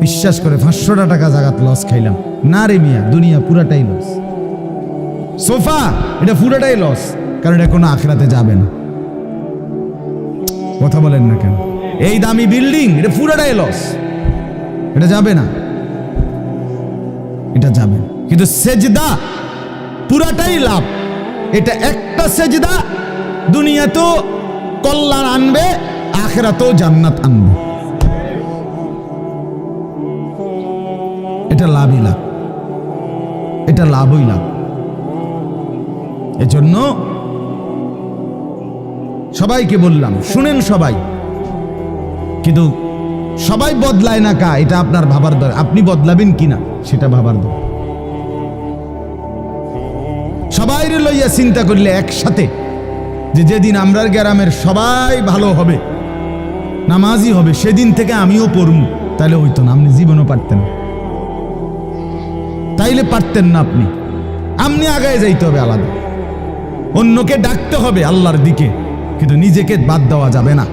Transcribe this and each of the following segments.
বিশ্বাস করে, পাঁচশোটা টাকা জাগাত লস খাইলাম। না রে মিয়া, দুনিয়া পুরাটাই লস সোফা, এটা পুরাটাই লস কারণ এটা কোনো আখরাতে যাবে না। কথা বলেন না কেন? এই দামি বিল্ডিং এটা পুরাটাই লস এটা যাবে না। এটা যাবে কিন্তু সেজদা, পুরাটাই লাভ। এটা একটা সেজদা দুনিয়া তো কল্যাণ আনবে, আখেরাতেও জান্নাত আনবে। এটা লাভই লাভ। এটা লাভই লাভ। এজন্য সবাইকে বললাম, শুনেন সবাই। কিন্তু সবাই বদলায় না কা, এটা আপনার ভাবার দর আপনি বদলাবেন কিনা সেটা ভাবার দর সবাই লইয়া চিন্তা করলে একসাথে যে যেদিন আমরার গ্রামের সবাই ভালো হবে নামাজি হবে, সেদিন থেকে আমিও পড়ব তাহলে হইতো না, আপনি জীবনও পারতেন না। তাইলে পারতেন না আপনি। আপনি আগায় যাইতে হবে আলাদা। অন্যকে ডাকতে হবে আল্লাহর দিকে, কিন্তু নিজেকে বাদ দেওয়া যাবে না।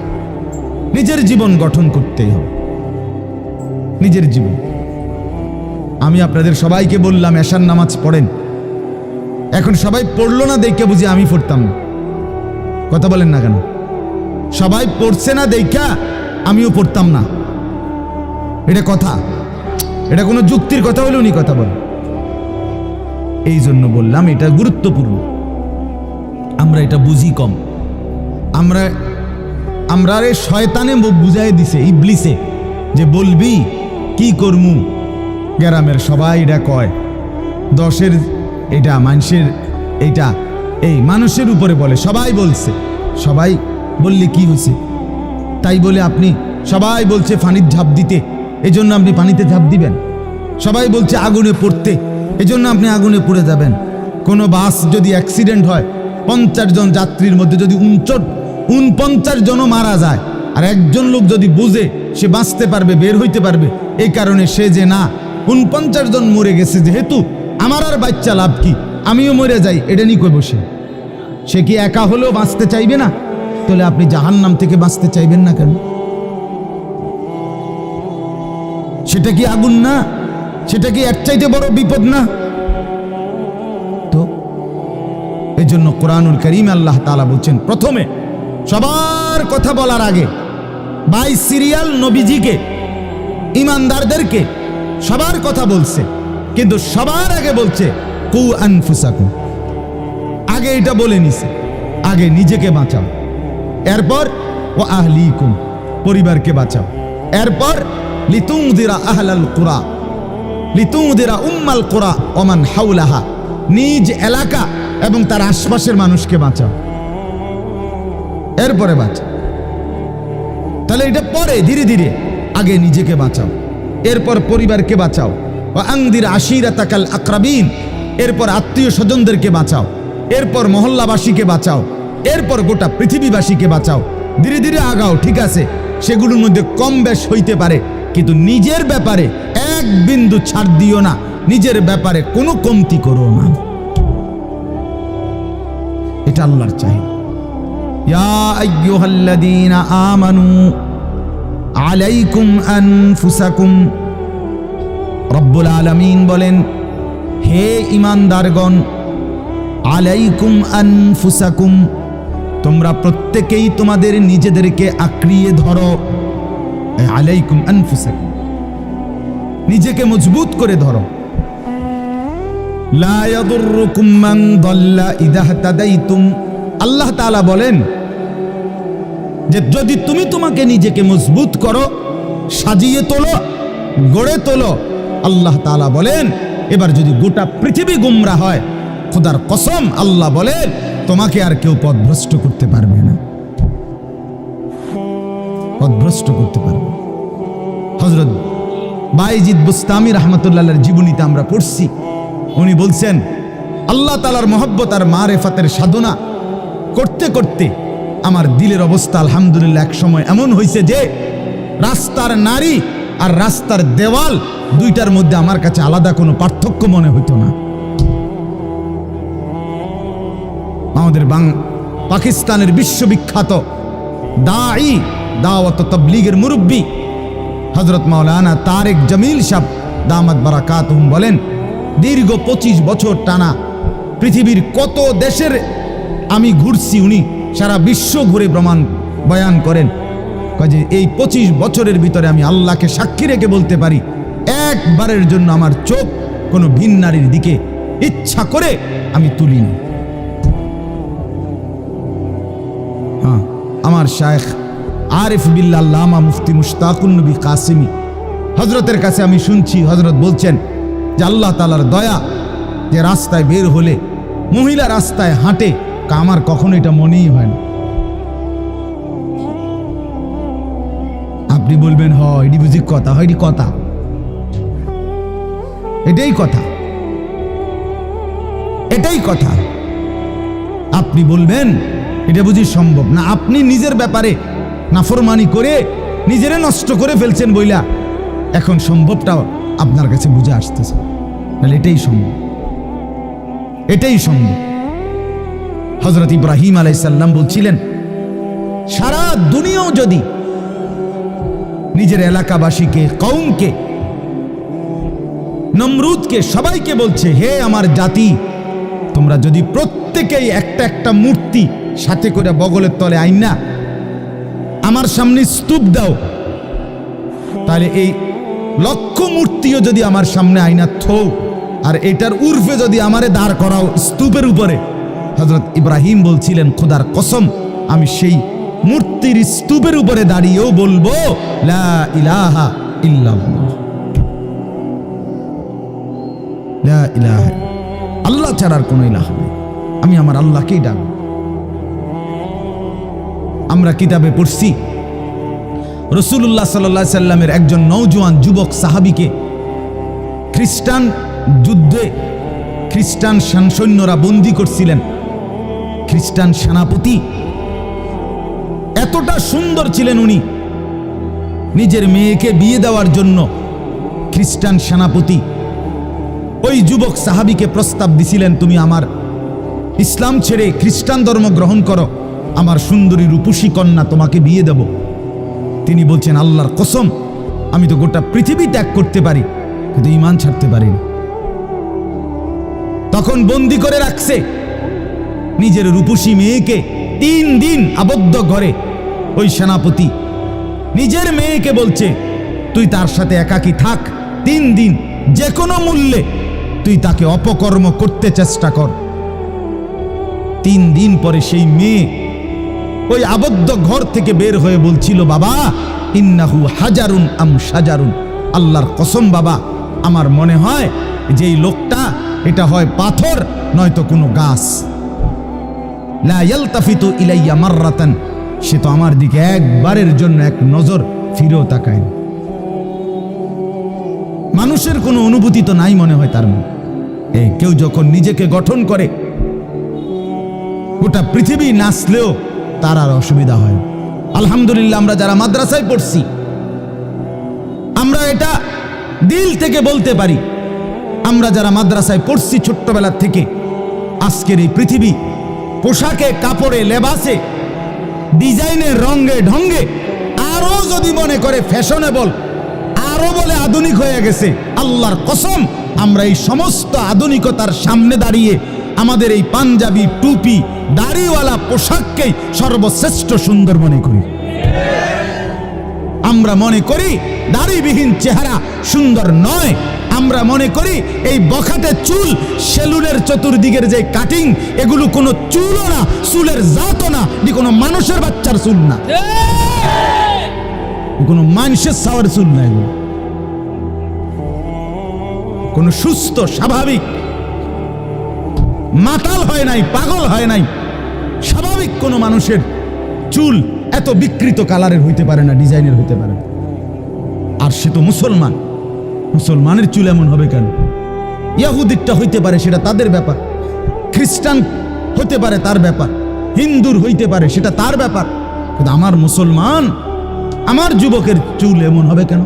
নিজের জীবন গঠন করতেই হবে। নিজের জীবন। আমি আপনাদের সবাইকে বললাম, এশার নামাজ পড়েন। এখন সবাই পড়ল না, দেখে বুঝি আমি পড়তাম না। কথা বলেন না কেন? সবাই পড়ছে না, দেখা আমিও পড়তাম না। এটা কথা। এটা কোনো যুক্তির কথা হলে উনি কথা বলেন। এই জন্য বললাম এটা গুরুত্বপূর্ণ। আমরা এটা বুঝি কম। আমরা আমরা রে শয়তানে বুঝাই দিছে, ইবলিসে, যে বলবি, কি করমু? গ্রামের সবাই এটা কয়। দশের এটা, মানুষের এইটা এই মানুষের উপরে বলে, সবাই বলছে। সবাই বললে কি হয়েছে তাই বলে আপনি, সবাই বলছে পানির ঝাঁপ দিতে এই জন্য আপনি পানিতে ঝাঁপ দিবেন। সবাই বলছে আগুনে পড়তে। এই জন্য আপনি আগুনে পুড়ে যাবেন। কোনো বাস যদি অ্যাক্সিডেন্ট হয়, পঞ্চাশ জন যাত্রীর মধ্যে যদি উনচট, উনপঞ্চাশ জনও মারা যায়, আর একজন লোক যদি বুঝে, সে বাঁচতে পারবে, বের হইতে পারবে এই কারণে সে যে না, উনপঞ্চাশ জন মরে গেছে, যেহেতু আমার আর বাচ্চা লাভ কি? আমিও মরে যাই, এটা নিয়ে কই বসে সে কি একা হলেও বাঁচতে চাইবে না? তাহলে আপনি জাহান্নাম থেকে বাঁচতে চাইবেন না কেন? সেটা কি আগুন না? সেটা কি এর চাইতে বড় বিপদ না? তো এই জন্য কোরআনুল করিম আল্লাহ তালা বলছেন, প্রথমে সবার কথা বলার আগে বাই সিরিয়াল নবীজিকে, ইমানদারদেরকে সবার কথা বলছে, কিন্তু সবার আগে বলছে, কু আনফুসাকুম। আগে এটা বলে নিছে, আগে নিজেকে বাঁচাও। এরপর ও আহলিকুম, পরিবারকে বাঁচাও। এরপর লিতুংদিরা আহলাল কুরা। লিতুংদিরা উম্মাল কুরা ওমান হাউলাহা নিজ এলাকা এবং তার আশপাশের মানুষকে বাঁচাও। এরপরে বাঁচাও তাহলে এটা পরে, ধীরে ধীরে আগে নিজেকে বাঁচাও। এরপর পরিবারকে বাঁচাও। ও আংদির আশিরা তাকাল আকরাবিন। এরপর আত্মীয় স্বজনদেরকে বাঁচাও। এরপর মহল্লাবাসীকে বাঁচাও। এরপর গোটা পৃথিবীবাসীকে বাঁচাও। ধীরে ধীরে আগাও, ঠিক আছে? সেগুলোর মধ্যে কম বেশ হইতে পারে। কিন্তু নিজের ব্যাপারে এক বিন্দু ছাড় দিও না। নিজের ব্যাপারে কোনো কমতি করো না। এটা আল্লাহর চাই আমানু আলাইকুম আনফুসাকুম। রব্বুল আলামিন বলেন, হে ইমানদারগণ আলাইকুম আনফুসাকুম। তোমরা প্রত্যেকেই তোমাদের নিজেদেরকে আঁকড়িয়ে ধরো। আলাইকুম আনফুসাকুম। নিজেকে মজবুত করে ধরো। আল্লাহ বলেন যে যদি তুমি তোমাকে নিজেকে মজবুত করো, সাজিয়ে তোলো, গড়ে তোলো, আল্লাহ তাআলা বলেন, এবার যদি গোটা পৃথিবী গুমরা হয়, খোদার কসম আল্লাহ বলেন, তোমাকে আর কেউ পথভ্রষ্ট করতে পারবে না। পথভ্রষ্ট করতে পারবে হজরত বাইজিদ বুস্তামি রহমতুল্লাহর জীবনীতে আমরা পড়ছি। উনি বলছেন, আল্লাহ তালার মহব্বত আর মা রেফাতের সাধনা করতে করতে আমার দিলের অবস্থা আলহামদুলিল্লাহ এক সময় এমন হয়েছে যে রাস্তার নারী আর রাস্তার দেওয়াল দুইটার মধ্যে আমার কাছে আলাদা কোনো পার্থক্য মনে হইতো না। আমাদের বাং পাকিস্তানের বিশ্ববিখ্যাত দা দাঈ দাওয়াত তবলিগের মুরব্বী হজরত মাওলানা তারেক জমিল সাহ দামাত বারাকাত বলেন, দীর্ঘ পঁচিশ বছর টানা পৃথিবীর কত দেশের আমি ঘুরছি উনি, সারা বিশ্ব ঘুরে প্রমাণ বয়ান করেন। যে এই পঁচিশ বছরের ভিতরে আমি আল্লাহকে সাক্ষী রেখে বলতে পারি, একবারের জন্য আমার চোখ কোনো ভিন নারীর দিকে ইচ্ছা করে আমি তুলিনি। হ্যাঁ আমার শায়েখ আরিফ বিল্লাহ লামা মুফতি মুশতাকুন নবী কাসিমি। হজরতের কাছে আমি শুনছি হজরত বলছেন, যে আল্লাহ তালার দয়া যে রাস্তায় বের হলে, মহিলা রাস্তায় হাঁটে আমার কখনো এটা মনেই হয় না। আপনি বলবেন, হ, এটি বুঝি কথা হয় কথা। এটাই কথা। এটাই কথা। আপনি বলবেন, এটা বুঝি সম্ভব না। আপনি নিজের ব্যাপারে নাফরমানি করে নিজেরে নষ্ট করে ফেলছেন বইলা। এখন সম্ভবটা আপনার কাছে বুঝে আসতেছে। তাহলে এটাই সম্ভব। এটাই সম্ভব। হজরত ইব্রাহিম আলাইসাল্লাম বলছিলেন, সারা দুনিয়াও যদি নিজের এলাকাবাসীকে কৌমকে নমরুদকে, সবাইকে বলছে, হে আমার জাতি, তোমরা যদি প্রত্যেকেই একটা একটা মূর্তি সাথে করে বগলের তলে আইনা আমার সামনে স্তূপ দাও। তাহলে এই লক্ষ মূর্তিও যদি আমার সামনে আইনা থৌ আর এটার উর্ফে যদি আমারে দাঁড় করাও স্তূপের উপরে। হজরত ইব্রাহিম বলছিলেন, খোদার কসম, আমি সেই মূর্তির স্তূপের উপরে দাঁড়িয়েও বলব, লা ইলাহা লা ইলাহা আল্লাহ ছাড়ার কোনো ইলাহ নেই। আমি আমার আল্লাহকেই ডাকব। আমরা কিতাবে পড়ছি। রসুল্লাহ সাল্লা সাল্লামের একজন নৌজওয়ান যুবক সাহাবিকে খ্রিস্টান যুদ্ধে খ্রিস্টান সেন- সৈন্যরা বন্দি করছিলেন। খ্রিস্টান সেনাপতি এতটা সুন্দর ছিলেন উনি। নিজের মেয়েকে বিয়ে দেওয়ার জন্য খ্রিস্টান সেনাপতি ওই যুবক সাহাবিকে প্রস্তাব দিছিলেন, তুমি আমার ইসলাম ছেড়ে খ্রিস্টান ধর্ম গ্রহণ করো। আমার সুন্দরী রূপসী কন্যা তোমাকে বিয়ে দেব। তিনি বলছেন, আল্লাহর কসম, আমি তো গোটা পৃথিবী ত্যাগ করতে পারি, কিন্তু ইমান ছাড়তে পারি না তখন বন্দি করে রাখছে নিজের রূপসী মেয়েকে তিন দিন আবদ্ধ ঘরে। ওই সেনাপতি নিজের মেয়েকে বলছে, তুই তার সাথে একাকি থাক, তিন দিন যে কোনো মূল্যে তুই তাকে অপকর্ম করতে চেষ্টা কর। তিন দিন পরে সেই মেয়ে ওই আবদ্ধ ঘর থেকে বের হয়ে বলছিল, বাবা, ইন্নাহু হাজারুন আম সাজারুন। আল্লাহর কসম, বাবা, আমার মনে হয় যে এই লোকটা, এটা হয় পাথর, নয়তো কোনো গাছ। লা ইয়ালতাফিতু ইলাইয়া মাররাতান। সে তো আমার দিকে একবারের জন্য এক নজর ফিরেও তাকায় মানুষের কোনো অনুভূতি তো নাই মনে হয় তার মনে। কেউ যখন নিজেকে গঠন করে, গোটা পৃথিবী নাচলেও তার আর অসুবিধা হয়। আলহামদুলিল্লাহ, আমরা যারা মাদ্রাসায় পড়ছি, আমরা এটা দিল থেকে বলতে পারি। আমরা যারা মাদ্রাসায় পড়ছি ছোট্টবেলার থেকে, আজকের এই পৃথিবী পোশাকে, কাপড়ে, লেবাসে, ডিজাইনের রঙে ঢঙ্গে, আরও যদি মনে করে ফ্যাশনেবল, আরও বলে আধুনিক হয়ে গেছে, আল্লাহর কসম, আমরা এই সমস্ত আধুনিকতার সামনে দাঁড়িয়ে আমাদের এই পাঞ্জাবি টুপি, দাড়িওয়ালা পোশাককেই সর্বশ্রেষ্ঠ সুন্দর মনে করি। আমরা মনে করি দাড়িবিহীন চেহারা সুন্দর নয়। আমরা মনে করি এই বখাটে চুল, সেলুনের চতুর্দিকের যে কাটিং এগুলো কোনো চুলও না, চুলের জাতও না, এটি কোনো মানুষের বাচ্চার চুল না। কোনো মানুষের সাওয়ার চুল না এগুলো। কোনো সুস্থ, স্বাভাবিক মাতাল হয় নাই, পাগল হয় নাই। স্বাভাবিক কোনো মানুষের চুল এত বিকৃত কালারের হইতে পারে না, ডিজাইনের হইতে পারে। আর সে তো মুসলমান। মুসলমানের চুল এমন হবে কেন? ইয়াহুদিকটা হইতে পারে সেটা তাদের ব্যাপার। খ্রিস্টান হতে পারে তার ব্যাপার। হিন্দুর হইতে পারে সেটা তার ব্যাপার। কিন্তু আমার মুসলমান, আমার যুবকের চুল এমন হবে কেন?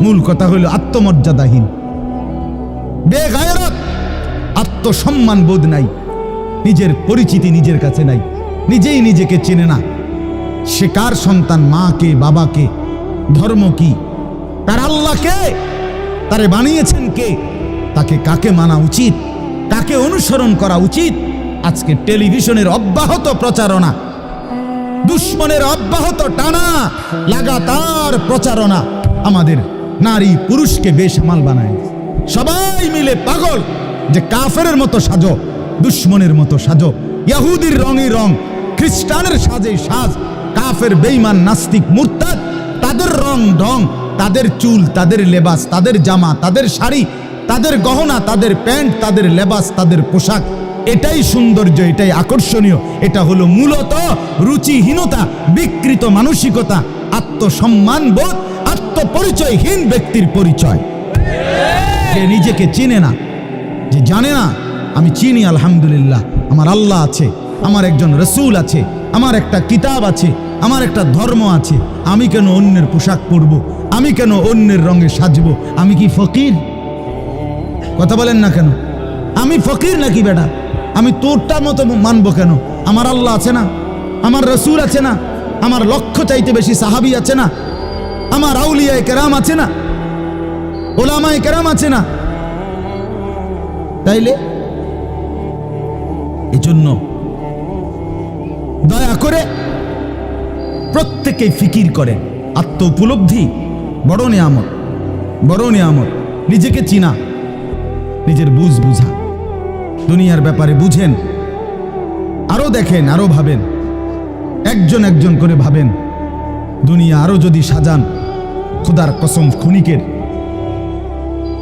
মূল কথা হইল আত্মমর্যাদাহীন। বেগায়রত আত্মসম্মান বোধ নাই। নিজের পরিচিতি নিজের কাছে নাই। নিজেই নিজেকে চেনে না। সে কার সন্তান? মা কে বাবা ধর্ম কি? তার আল্লাহকে তারে বানিয়েছেন কে? তাকে কাকে মানা উচিত? কাকে অনুসরণ করা উচিত? আজকে টেলিভিশনের অব্যাহত প্রচারণা। দুশ্মনের অব্যাহত টানা লাগাতার প্রচারণা আমাদের নারী পুরুষকে বেসামাল বানায়। সবাই মিলে পাগল। যে কাফের মতো সাজো, দুশ্মনের মতো সাজো, ইয়াহুদির রঙই রং, খ্রিস্টানের সাজে সাজ, কাফের বেইমান নাস্তিক, মুরতাদ, তাদের রং ঢং, তাদের চুল, তাদের লেবাস, তাদের জামা, তাদের শাড়ি, তাদের গহনা, তাদের প্যান্ট, তাদের লেবাস, তাদের পোশাক, এটাই সৌন্দর্য, এটাই আকর্ষণীয়, এটা হলো মূলত রুচিহীনতা, বিকৃত মানসিকতা, আত্মসম্মান বোধ, আত্মপরিচয়হীন ব্যক্তির পরিচয়। নিজেকে চিনে না যে জানে না, আমি চিনি, আলহামদুলিল্লাহ। আমার আল্লাহ আছে, আমার একজন রসুল আছে, আমার একটা কিতাব আছে, আমার একটা ধর্ম আছে। আমি কেন অন্যের পোশাক পরব? আমি কেন অন্যের রঙে সাজবো? আমি কি ফকির? কথা বলেন না কেন? আমি ফকির নাকি বেটা? আমি তোরটার মতো মানবো কেন? আমার আল্লাহ আছে না? আমার রসুল আছে না? আমার লক্ষ্য চাইতে বেশি সাহাবি আছে না? আমার আউলিয়ায় কেরাম আছে না? ওলামায় কেরাম আছে না? তাইলে? এজন্য দয়া করে প্রত্যেকেই ফিকির করে আত্ম উপলব্ধি বড় নিয়ামত বড় নিয়ামত, নিজেকে চিনা, নিজের বুঝ বুঝা। দুনিয়ার ব্যাপারে বুঝেন, আরও দেখেন, আরও ভাবেন, একজন একজন করে ভাবেন। দুনিয়া আরও যদি সাজান, খুদার কসম ক্ষণিকের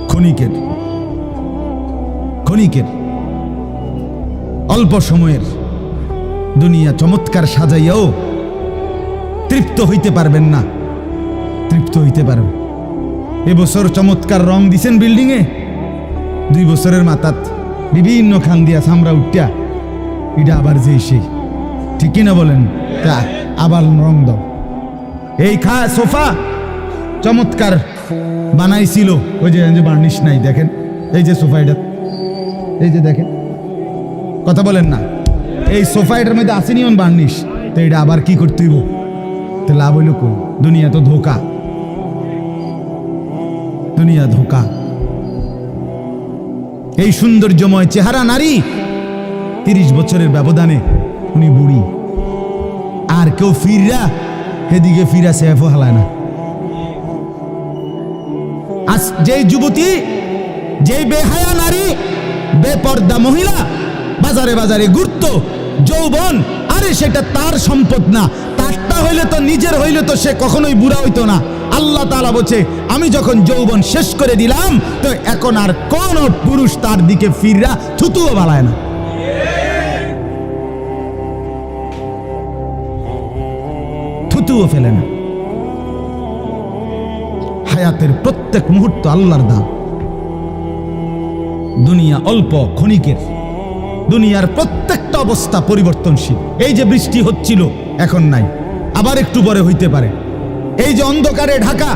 ক্ষণিকের ক্ষণিকের অল্প সময়ের দুনিয়া চমৎকার সাজাইয়াও তৃপ্ত হইতে পারবেন না। তৃপ্ত হইতে পারবেন। এবছর চমৎকার রং দিছেন বিল্ডিংয়ে। দুই বছরের মাথাত বিভিন্ন খান দিয়া সামরা উঠিয়া। এটা আবার যে সেই। ঠিকই না বলেন? তা আবার রং দাও। এই খা, সোফা চমৎকার বানাইছিল। ওই যে বার্নিশ নাই, দেখেন। এই যে সোফা, এটা এই যে দেখেন, কথা বলেন না। এই সোফা এটার মধ্যে আসেনি অন বার্নিশ তো এটা আবার কি করতে হইব? তো লাভ হইল কই? দুনিয়া তো ধোকা। দুনিয়া ধোকা। এই সৌন্দর্যময় চেহারা নারী, তিরিশ বছরের ব্যবধানে উনি বুড়ি। আর কেউ ফিররা, এদিকে ফিরা সেফও হালায় না। আজ যেই যুবতী, যেই বেহায়া নারী বেপর্দা মহিলা, বাজারে বাজারে ঘুরতো, যৌবন, আরে সেটা তার সম্পদ না। তারটা হইলে তো নিজের, হইলে তো সে কখনোই বুড়া হইতো না। আল্লাহ তাআলা বলছে, আমি যখন যৌবন শেষ করে দিলাম, তো এখন আর কোন পুরুষ তার দিকে ফিররা থুতুও বালায় না। থুতুও ফেলে না। হায়াতের প্রত্যেক মুহূর্ত আল্লাহর দান। দুনিয়া অল্প ক্ষণিকের। দুনিয়ার প্রত্যেকটা অবস্থা পরিবর্তনশীল। এই যে বৃষ্টি হচ্ছিল, এখন নাই। আবার একটু পরে হইতে পারে। এই যে অন্ধকারে ঢাকা,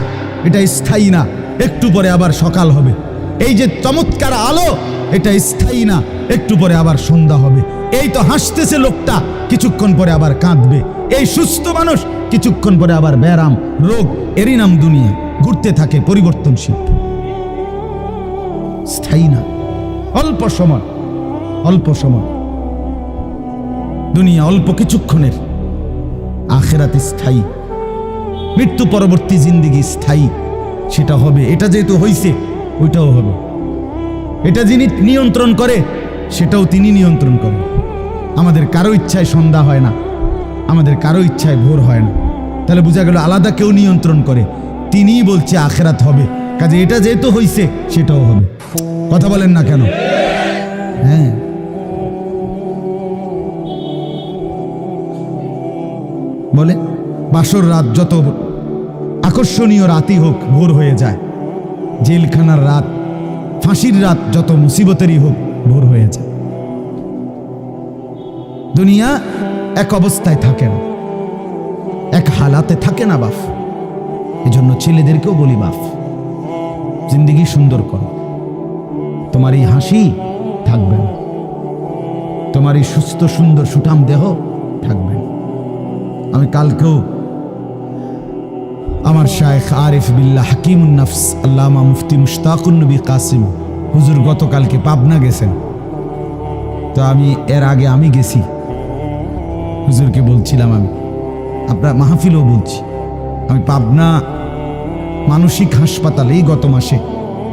এটা স্থায়ী না। একটু পরে আবার সকাল হবে। এই যে চমৎকার আলো, এটা স্থায়ী না। একটু পরে আবার সন্ধ্যা হবে। এই তো হাসতেছে লোকটা, কিছুক্ষণ পরে আবার কাঁদবে। এই সুস্থ মানুষ, কিছুক্ষণ পরে আবার ব্যারাম, রোগ, এরই নাম দুনিয়া। ঘুরতে থাকে পরিবর্তনশীল। স্থায়ী না। অল্প সময় অল্প সময়। দুনিয়া অল্প কিছুক্ষণের। আখেরাত স্থায়ী। মৃত্যু পরবর্তী জিন্দিগি স্থায়ী। সেটা হবে, এটা যেহেতু হইছে, ওইটাও হবে। এটা যিনি নিয়ন্ত্রণ করে, সেটাও তিনি নিয়ন্ত্রণ করেন আমাদের কারও ইচ্ছায় সন্ধ্যা হয় না, আমাদের কারও ইচ্ছায় ভোর হয় না। তাহলে বোঝা গেল, আলাদা কেউ নিয়ন্ত্রণ করে। তিনিই বলছে, আখেরাত হবে। কাজে এটা যেহেতু হইছে, সেটাও হবে। কথা বলেন না কেন? হ্যাঁ। বলে বাসর রাত যত আকর্ষণীয় রাতই হোক, ভোর হয়ে যায়। জেলখানার রাত, ফাঁসির রাত যত মুসিবতেরই হোক, ভোর হয়ে যায়। দুনিয়া এক অবস্থায় থাকে না। এক হালাতে থাকে না বাফ। এজন্য ছেলেদেরকেও বলি বাফ। জিন্দিগি সুন্দর করো। তোমার এই হাসি থাকবে না। তোমার এই সুস্থ, সুন্দর, সুঠাম দেহ থাকবে না। আমি কালকেও আমার শায়েখ আরিফ বিল্লাহ হাকিমুন নাফস আল্লামা মুফতি মুশতাকুন নবী কাসিম হুজুর গতকালকে পাবনা গেছেন। তো আমি এর আগে আমি গেছি। হুজুরকে বলছিলাম আমি। আপনার মাহফিলও বলছি। আমি পাবনা মানসিক হাসপাতাল এই গত মাসে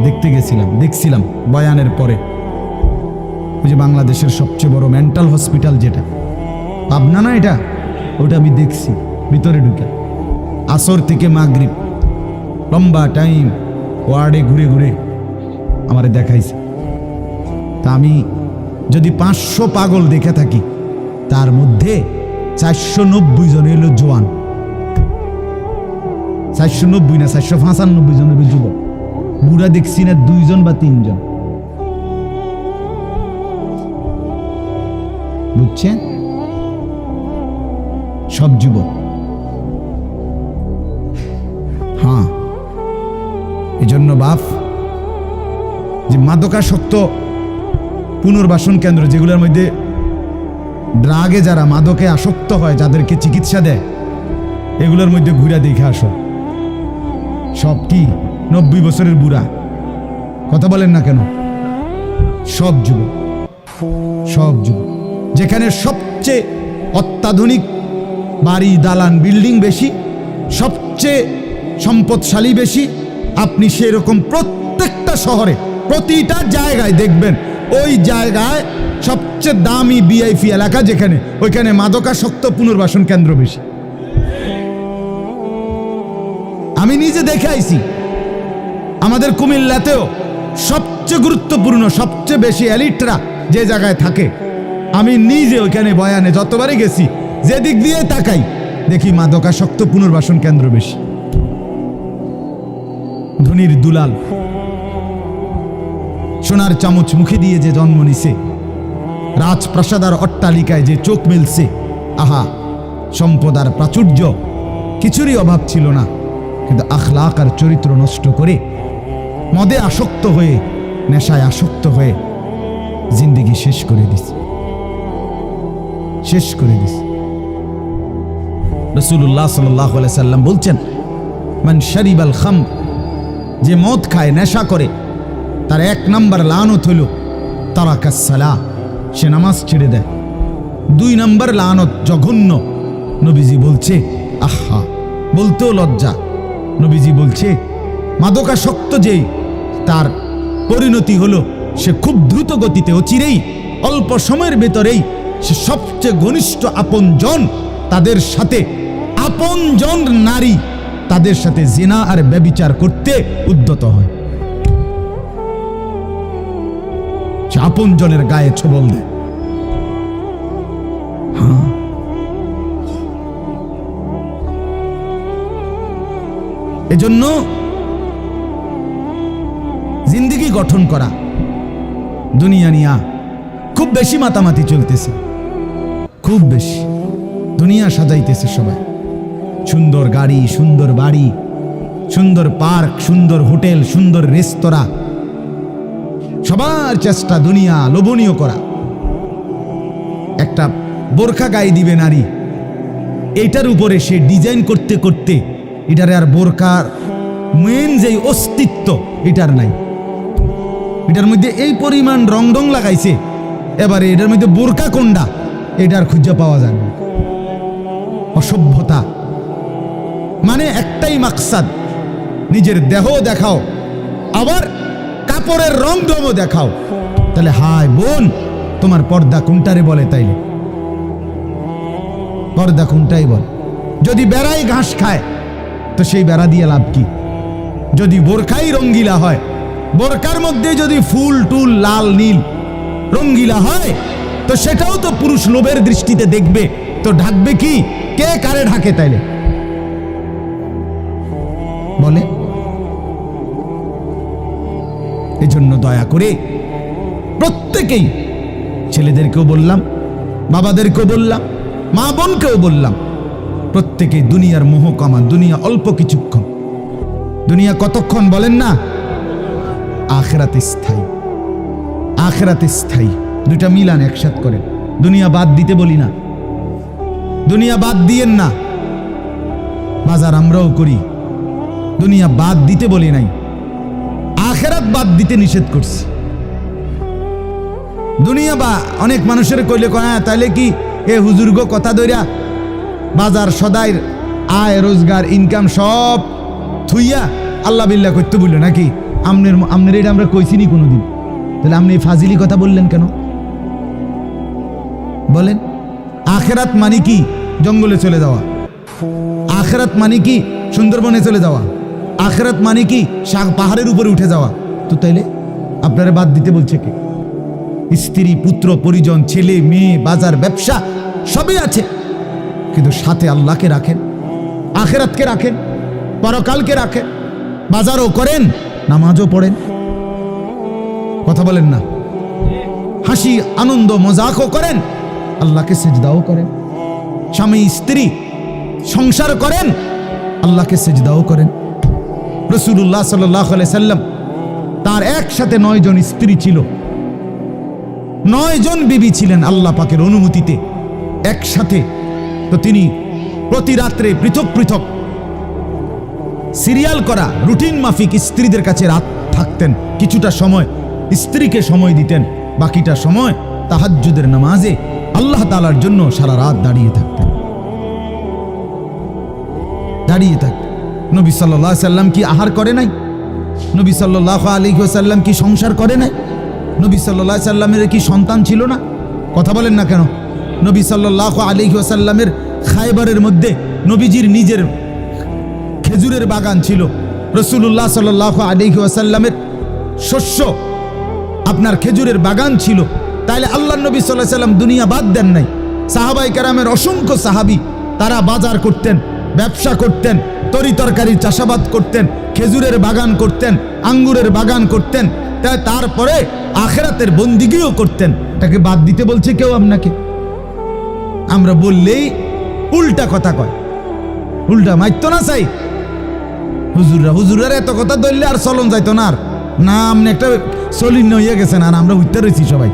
দেখতে গেছিলাম, দেখছিলাম বয়ানের পরে। ওই যে বাংলাদেশের সবচেয়ে বড় মেন্টাল হসপিটাল যেটা। পাবনা না এটা? ওটা আমি দেখছি, ভিতরে ঢুকে। আসর থেকে মাগরিব। লম্বা টাইম ওয়ার্ডে ঘুরে ঘুরে আমারে দেখাইছে। তা আমি যদি পাঁচশো পাগল দেখে থাকি, তার মধ্যে চারশো নব্বই জন এলো জোয়ান। চারশো নব্বই না চারশো পঁচানব্বই জন হলো যুবক বুড়া দেখছি না দুইজন বা তিনজন। বুঝছেন? সব যুবক। হ্যাঁ এই জন্য বাপ, যে মাদকাসক্ত পুনর্বাসন কেন্দ্র যেগুলোর মধ্যে ড্রাগে যারা মাদকে আসক্ত হয়, যাদেরকে চিকিৎসা দেয়, এগুলোর মধ্যে ঘুরে দেখে আসো। সব কি? নব্বই বছরের বুড়া। কথা বলেন না কেন? সব যুবক। সব যুবক। যেখানে সবচেয়ে অত্যাধুনিক বাড়ি, দালান, বিল্ডিং বেশি, সবচেয়ে সম্পদশালী বেশি, আপনি সেরকম প্রত্যেকটা শহরে, প্রতিটা জায়গায় দেখবেন, ওই জায়গায় সবচেয়ে দামি বিআইপি এলাকা যেখানে, ওইখানে মাদকাসক্ত পুনর্বাসন কেন্দ্র বেশি। আমি নিজে দেখে আইছি। আমাদের কুমিল্লাতেও সবচেয়ে গুরুত্বপূর্ণ, সবচেয়ে বেশি এলিটরা যে জায়গায় থাকে, আমি নিজে ওইখানে বয়ানে যতবারই গেছি, যে দিক দিয়ে তাকাই, দেখি মাদকাসক্ত পুনর্বাসন কেন্দ্র বেশি। ধনির দুলাল, সোনার চামচ মুখে দিয়ে যে জন্ম নিছে রাজপ্রাসাদার অট্টালিকায় যে চোখ মেলছে, আহা, সম্পদ আর প্রাচুর্য, কিছুরই অভাব ছিল না। কিন্তু আখলাক আর চরিত্র নষ্ট করে মদে আসক্ত হয়ে, নেশায় আসক্ত হয়ে জিন্দিগি শেষ করে দিস শেষ করে দিস রসুল্লাহ সাল্লাহ সাল্লাম বলছেন, মান শরিব আল খাম যে মদ খায়, নেশা করে, তার এক নাম্বার লানত হইল তারা কাসালা সে নামাজ ছেড়ে দেয়। দুই নম্বর লানত জঘন্য, নবীজি বলছে, আহা, বলতেও লজ্জা নবীজি বলছে, মাদকাসক্ত যে তার পরিণতি হলো, সে খুব দ্রুত গতিতে অচিরেই অল্প সময়ের ভেতরেই সে সবচেয়ে ঘনিষ্ঠ আপনজন তাদের সাথে আপন জন নারী তাদের সাথে জেনা আর ব্যবিচার করতে উদ্যত হয়। আপন আপনজনের গায়ে ছবল দেয়। এজন্য জিন্দিগি গঠন করা দুনিয়া নিয়া খুব বেশি মাতামাতি চলতেছে। খুব বেশি। দুনিয়া সাজাইতেছে সবাই। সুন্দর গাড়ি, সুন্দর বাড়ি, সুন্দর পার্ক, সুন্দর হোটেল, সুন্দর রেস্তোরাঁ। সবার চেষ্টা দুনিয়া লোভনীয় করা। একটা বোরখা গায়ে দিবে নারী। এইটার উপরে সে ডিজাইন করতে করতে এটার আর বোরকার মেন যে অস্তিত্ব, এটার নাই। এটার মধ্যে এই পরিমাণ রং রং লাগাইছে, এবারে এটার মধ্যে বোরকা কোনটা এটার খুঁজে পাওয়া যায় না। অসভ্যতা। মানে একটাই মাকসাদ, নিজের দেহ দেখাও, আবার কাপড়ের রং রঙও দেখাও। তাহলে হায় বোন, তোমার পর্দা কোনটারে বলে তাইলে? পর্দা কোনটাই বল? যদি বেড়াই ঘাস খায় তো সেই বেড়া দিয়ে লাভ কি? যদি বোরখাই রঙ্গিলা হয় বোরকার মধ্যে যদি ফুল, টুল, লাল, নীল রঙ্গিলা হয়, তো সেটাও তো পুরুষ লোভের দৃষ্টিতে দেখবে। তো ঢাকবে কি? কে কারে ঢাকে তাইলে? বলে। এজন্য দয়া করে প্রত্যেকেই, ছেলেদেরকেও বললাম, বাবাদেরকেও বললাম, মা বোনকেও বললাম প্রত্যেকে দুনিয়ার মোহ কমা, দুনিয়া অল্প কিছুক্ষণ। দুনিয়া কতক্ষণ বলেন না? আখেরাতে স্থায়ী। আখেরাতে স্থায়ী। দুইটা মিলান একসাথ করেন। দুনিয়া বাদ দিতে বলি না। দুনিয়া বাদ দিয়েন না। বাজার আমরাও করি। দুনিয়া বাদ দিতে বলি নাই। আখেরাত বাদ দিতে নিষেধ করছি। দুনিয়া বা অনেক মানুষের কইলে কয় হ্যাঁ তাইলে কি এ হুজুর্গ কথা দইরা বাজার সদাইর আয়, রোজগার ইনকাম সব থুইয়া আল্লাহ বিল্লাহ করতে বলল নাকি? আমনের আমনের এটা আমরা কইছিনি কোনোদিন। তাহলে আপনি ফাজিলি কথা বললেন কেন? বলেন, আখেরাত মানে কি? জঙ্গলে চলে যাওয়া। আখেরাত মানে কি? সুন্দরবনে চলে যাওয়া। আখেরাত মানে কি? শাক পাহাড়ের উপরে উঠে যাওয়া। তো তাইলে আপনারা বাদ দিতে বলছে কে? স্ত্রী, পুত্র, পরিজন, ছেলে, মেয়ে, বাজার, ব্যবসা, সবই আছে। কিন্তু সাথে আল্লাহকে রাখেন, আখেরাতকে রাখেন, পরকালকে রাখেন, বাজারও করেন, নামাজও পড়েন। কথা বলেন না। হাসি, আনন্দ, মজাকও করেন, আল্লাহকে সেজদাও করেন। স্বামী, স্ত্রী, সংসার করেন, আল্লাহকে সেজদাও করেন। রসুল্লাহ সাল্লাহ সাল্লাম তার একসাথে নয় জন স্ত্রী ছিল। নয় জন বিবি ছিলেন আল্লাহ পাকের অনুমতিতে। একসাথে তো তিনি প্রতি রাত্রে পৃথক পৃথক সিরিয়াল করা, রুটিন মাফিক স্ত্রীদের কাছে রাত থাকতেন। কিছুটা সময় স্ত্রীকে সময় দিতেন, বাকিটা সময় তাহাজ্জুদের নামাজে আল্লাহ তালার জন্য সারা রাত দাঁড়িয়ে থাকতেন। দাঁড়িয়ে থাকতেন। নবী সাল্লাহ সাল্লাম কি আহার করে নাই? নবী সাল্লাহ আলী সাল্লাম কি সংসার করে নাই? নবী সাল্লাহ সাল্লামের কি সন্তান ছিল না? কথা বলেন না কেন? নবী সাল্লাহ আলী সাল্লামের খাইবারের মধ্যে নবীজির নিজের খেজুরের বাগান ছিল। রসুল্লাহ সাল্লাহ আলী সাল্লামের শস্য আপনার খেজুরের বাগান ছিল। তাহলে আল্লাহ নবী সাল্লাহ সাল্লাম দুনিয়া বাদ দেন নাই। সাহাবাই কারামের অসংখ্য সাহাবি তারা বাজার করতেন, ব্যবসা করতেন, তরি তরকারি চাষাবাদ করতেন, খেজুরের বাগান করতেন, আঙ্গুরের বাগান করতেন তারপরে আখেরাতের বন্দিগিও করতেন। তাকে বাদ দিতে বলছে কেউ আপনাকে? আমরা বললেই উল্টা কথা কয়। উল্টা মাইতো না চাই। হুজুররা হুজুরের এত কথা ধরলে আর চলন যাইতো না আর। না আপনি একটা চলিন হইয়া গেছেন আর আমরা উঠতে রয়েছি সবাই।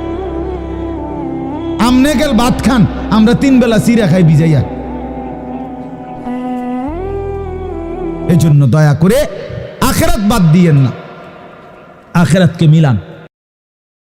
আমনে গেল ভাত খান, আমরা তিন বেলা চিরা খাই বিজাইয়া এই জন্য দয়া করে আখেরাত বাদ দিয়েন না। আখেরাতকে মিলান।